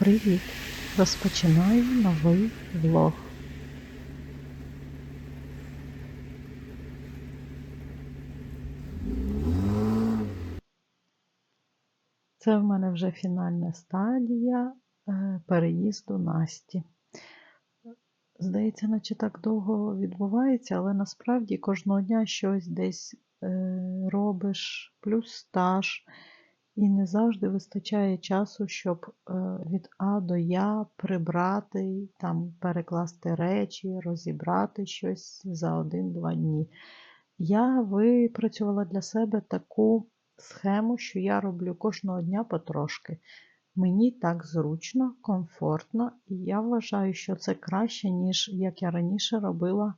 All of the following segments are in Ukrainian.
Привіт! Розпочинаю новий влог. Це в мене вже фінальна стадія е, переїзду Насті. Здається, наче так довго відбувається, але насправді кожного дня щось десь е, робиш, плюс стаж. І не завжди вистачає часу, щоб е, від А до Я прибрати, там, перекласти речі, розібрати щось за один-два дні. Я випрацювала для себе таку схему, що я роблю кожного дня потрошки. Мені так зручно, комфортно, і я вважаю, що це краще, ніж як я раніше робила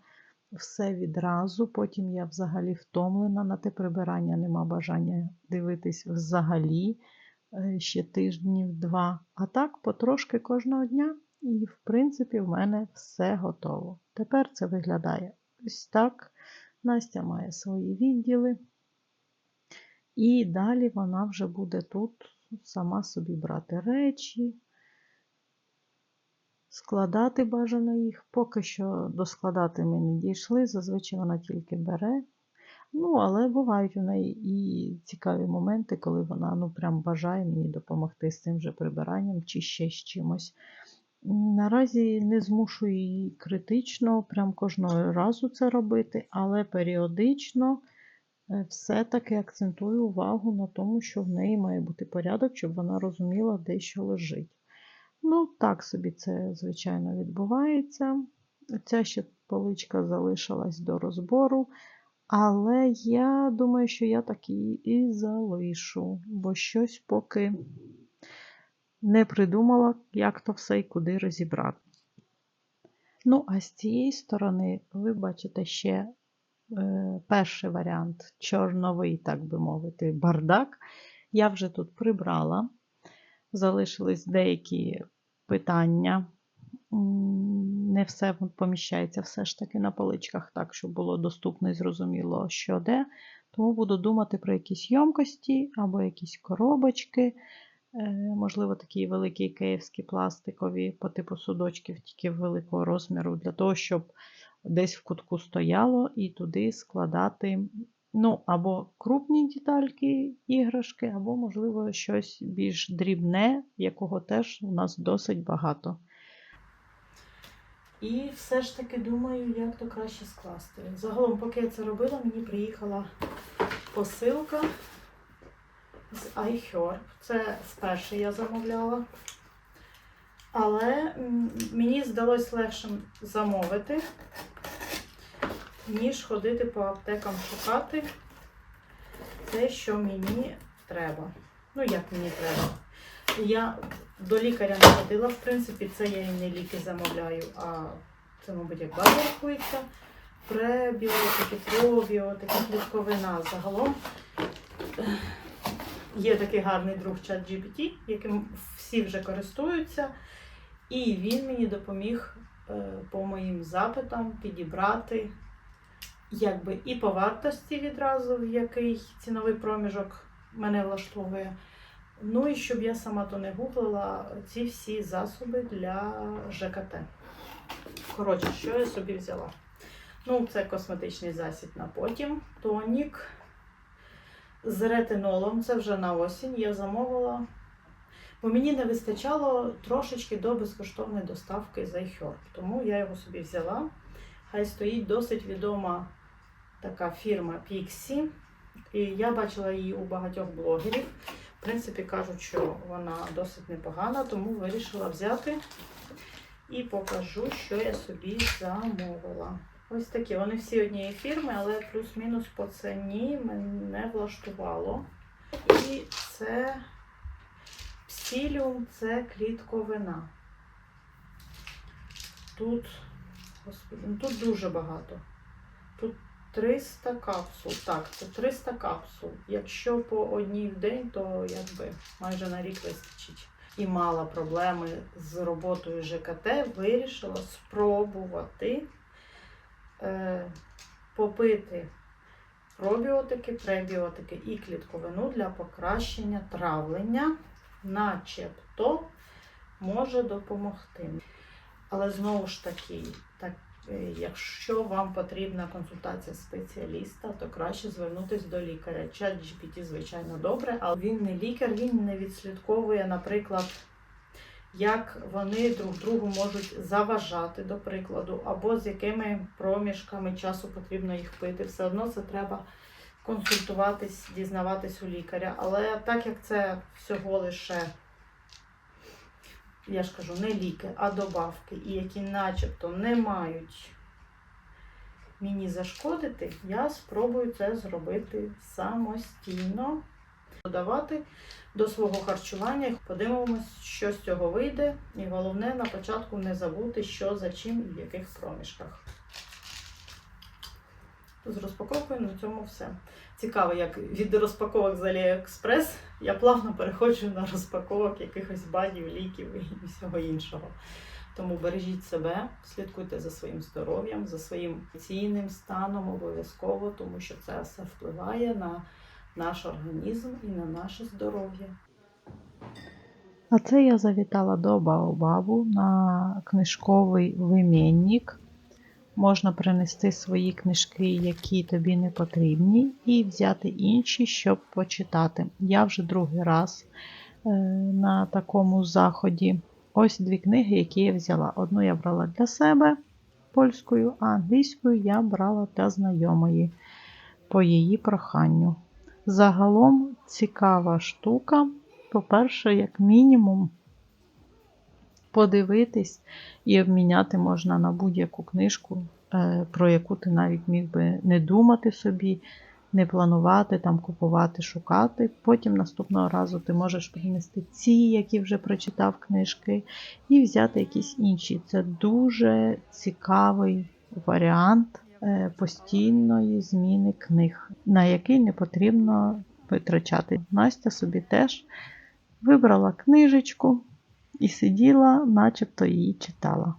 все відразу. Потім я взагалі втомлена на те прибирання, нема бажання дивитись взагалі е, ще тижнів два. А так потрошки кожного дня, і, в принципі, в мене все готово. Тепер це виглядає ось так. Настя має свої відділи. І далі вона вже буде тут сама собі брати речі, складати бажано їх. Поки що до складати ми не дійшли, зазвичай вона тільки бере. Ну, але бувають у неї і цікаві моменти, коли вона ну, прям бажає мені допомогти з цим же прибиранням чи ще з чимось. Наразі не змушую її критично, прям кожного разу це робити, але періодично е, все-таки акцентую увагу на тому, що в неї має бути порядок, щоб вона розуміла, де що лежить. Ну, так собі це, звичайно, відбувається. Ця ще поличка залишилась до розбору. Але я думаю, що я так її і залишу, бо щось поки не придумала, як то все і куди розібрати. Ну, а з цієї сторони, ви бачите ще е, перший варіант чорновий, так би мовити, бардак. Я вже тут прибрала. Залишились деякі питання. Не все поміщається все ж таки на поличках, так, щоб було доступно і зрозуміло, що де. Тому буду думати про якісь йомкості або якісь коробочки. Можливо, такі великі київські пластикові по типу судочків, тільки великого розміру, для того, щоб десь в кутку стояло і туди складати ну, або крупні детальки, іграшки, або, можливо, щось більш дрібне, якого теж у нас досить багато. І все ж таки думаю, як то краще скласти. Загалом, поки я це робила, мені приїхала посилка з iHerb. Це спершу я замовляла. Але мені здалось легшим замовити, ніж ходити по аптекам шукати те, що мені треба. Ну, як мені треба. Я до лікаря не ходила, в принципі, це я і не ліки замовляю, а це, мабуть, як база рахується. Пребіотики, пробіотики, клітковина. Загалом є такий гарний друг чат GPT, яким всі вже користуються. І він мені допоміг по моїм запитам підібрати якби і по вартості відразу, в який ціновий проміжок мене влаштовує. Ну і щоб я сама то не гуглила ці всі засоби для ЖКТ. Коротше, що я собі взяла? Ну, це косметичний засіб на потім. Тонік з ретинолом. Це вже на осінь я замовила. Бо мені не вистачало трошечки до безкоштовної доставки з iHerb. Тому я його собі взяла. Хай стоїть досить відома така фірма Pixie. І я бачила її у багатьох блогерів. В принципі, кажуть, що вона досить непогана, тому вирішила взяти і покажу, що я собі замовила. Ось такі. Вони всі однієї фірми, але плюс-мінус по ціні мене влаштувало. І це псіліум, це клітковина. Тут, господи, ну тут дуже багато. Тут 300 капсул. Так, це 300 капсул. Якщо по одній в день, то якби майже на рік вистачить. І мала проблеми з роботою ЖКТ, вирішила спробувати е, попити пробіотики, пребіотики і клітковину для покращення травлення, начебто може допомогти. Але знову ж таки, так, якщо вам потрібна консультація спеціаліста, то краще звернутися до лікаря. Чат GPT, звичайно, добре, але він не лікар, він не відслідковує, наприклад, як вони друг другу можуть заважати, до прикладу, або з якими проміжками часу потрібно їх пити. Все одно це треба консультуватись, дізнаватись у лікаря. Але так як це всього лише, я ж кажу, не ліки, а добавки, і які начебто не мають мені зашкодити, я спробую це зробити самостійно. Додавати до свого харчування. Подивимось, що з цього вийде. І головне на початку не забути, що за чим і в яких проміжках. З розпаковкою на цьому все. Цікаво, як від розпаковок з AliExpress я плавно переходжу на розпаковок якихось бадів, ліків і всього іншого. Тому бережіть себе, слідкуйте за своїм здоров'ям, за своїм емоційним станом обов'язково, тому що це все впливає на наш організм і на наше здоров'я. А це я завітала до Баобабу на книжковий вимінник. Можна принести свої книжки, які тобі не потрібні, і взяти інші, щоб почитати. Я вже другий раз е, на такому заході. Ось дві книги, які я взяла. Одну я брала для себе польською, а англійською я брала для знайомої по її проханню. Загалом цікава штука. По-перше, як мінімум, подивитись і обміняти можна на будь-яку книжку, е, про яку ти навіть міг би не думати собі, не планувати, там купувати, шукати. Потім наступного разу ти можеш принести ці, які вже прочитав книжки, і взяти якісь інші. Це дуже цікавий варіант е, постійної зміни книг, на який не потрібно витрачати. Настя собі теж вибрала книжечку і сиділа, начебто її читала.